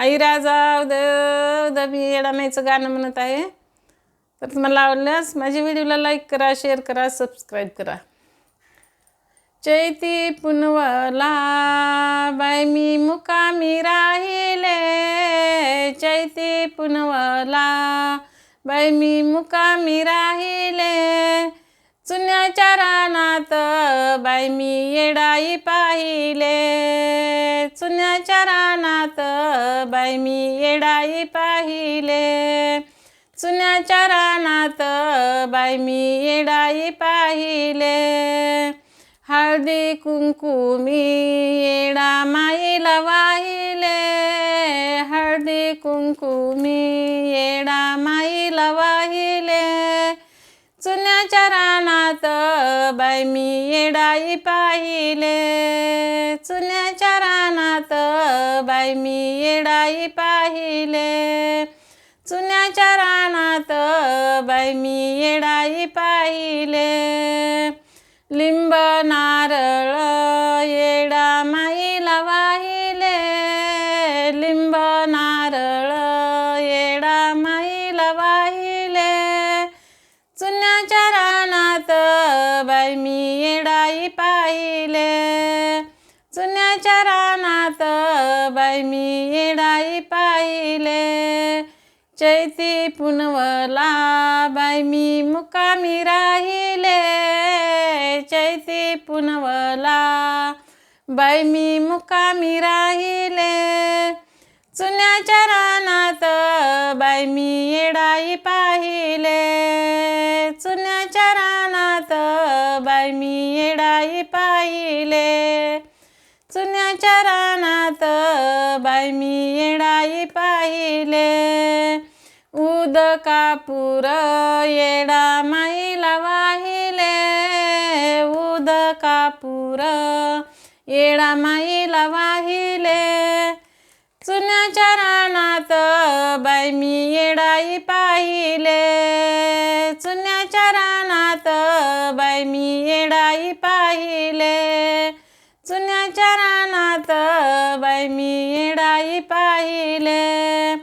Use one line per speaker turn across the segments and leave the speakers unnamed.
आई राजा उदय उदय मी येडामाईचं गाणं म्हणत आहे. तर तुम्हाला आवडल्यास माझ्या व्हिडिओला लाईक करा शेअर करा सबस्क्राईब करा. चैती पुनवला बाय मी मुकामी राहिले. चैती पुनवला बाय मी मुकामी राहिले. चुन्याच्या रानात बाई मी येडाई पाहिले. चुन्याच्या रानात बाय मी येडाई पाहिले. चुन्याच्या रानात बाय मी येडाई पाहिले. हळदी कुंकू मी येडा माईला वाहिले. हळदी कुंकू मी येडा माईला वाहिले चुन्याच्या रानात बाय मी येडाई पाहिले. चुन्याच्या रानात बाय मी येडाई पाहिले. चुन्याच्या रानात बाय मी येडाई पाहिले. लिंब नारळ काय मी येडाई पाहिले. जुन्याच्या रानात बाई मी येडाई पाहिले. चैती पुनवला बाय मी मुकामी राहिले. चैती पुनवला बाई मी मुकामी राहिले. चुन्याच्या रानात बाई मी येडाई पाहिले. चुन्याच्या रानात बाई मी येडाई पाहिले. चुन्याच्या रानात बाई मी येडाई पाहिले. उद कापूर येडा माईला वाहिले. उद कापूर येडा माईला वाहिले. मी येडाई पाहिले. चुन्याच्या रानात बाय मी येडाई पाहिले. चुन्याच्या रानात बाय मी येडाई पाहिले.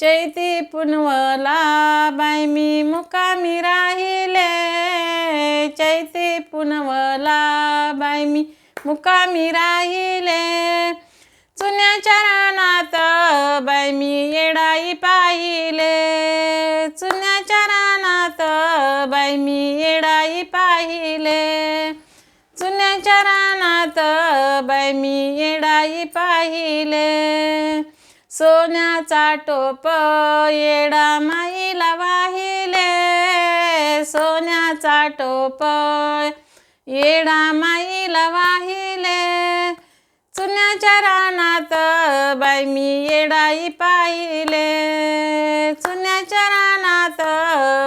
चैती पुनवला बाय मी मुकामी राहिले. चैती पुनवला बाय मी मुकामी राहिले. चुन्याच्या रानात बाय मी येडाई पाहिले. चुन्याच्या रानात बाय मी येडाई पाहिले. चुन्याच्या रानात बाय मी येडाई पाहिले. सोन्याचा टोप येडा माईला वाहिले. सोन्याचा टोप येडा माईला वाहिले. चुन्याच्या रानात बाय मी येडाई पाहिले. चुन्याच्या रानात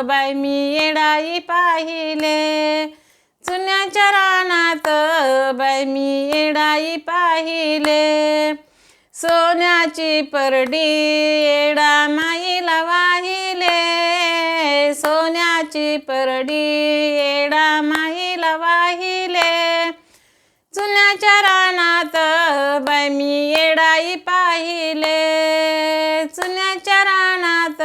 बाय मी येडाई पाहिले. चुन्याच्या रानात बाय मी येडाई पाहिले. सोन्याची परडी येडा माईला वाहिले. सोन्याची परडी येडा चुन्याच्या रानात बाय मी येडाई पाहिले. चुन्याच्या रानात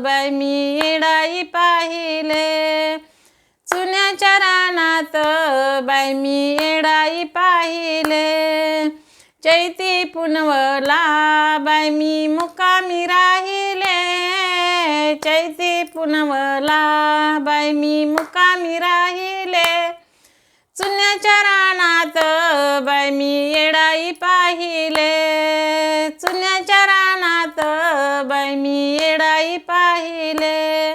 बाय मी येडाई पाहिले. चुन्याच्या रानात बाय मी येडाई पाहिले. चैती पुनवला बाय मी मुकामी राहिले. चैती पुनवला बाय मी मुकामी राहिले. बाय मी येडाई पाहिले. चुन्याच्या रानात बाय मी येडाई पाहिले.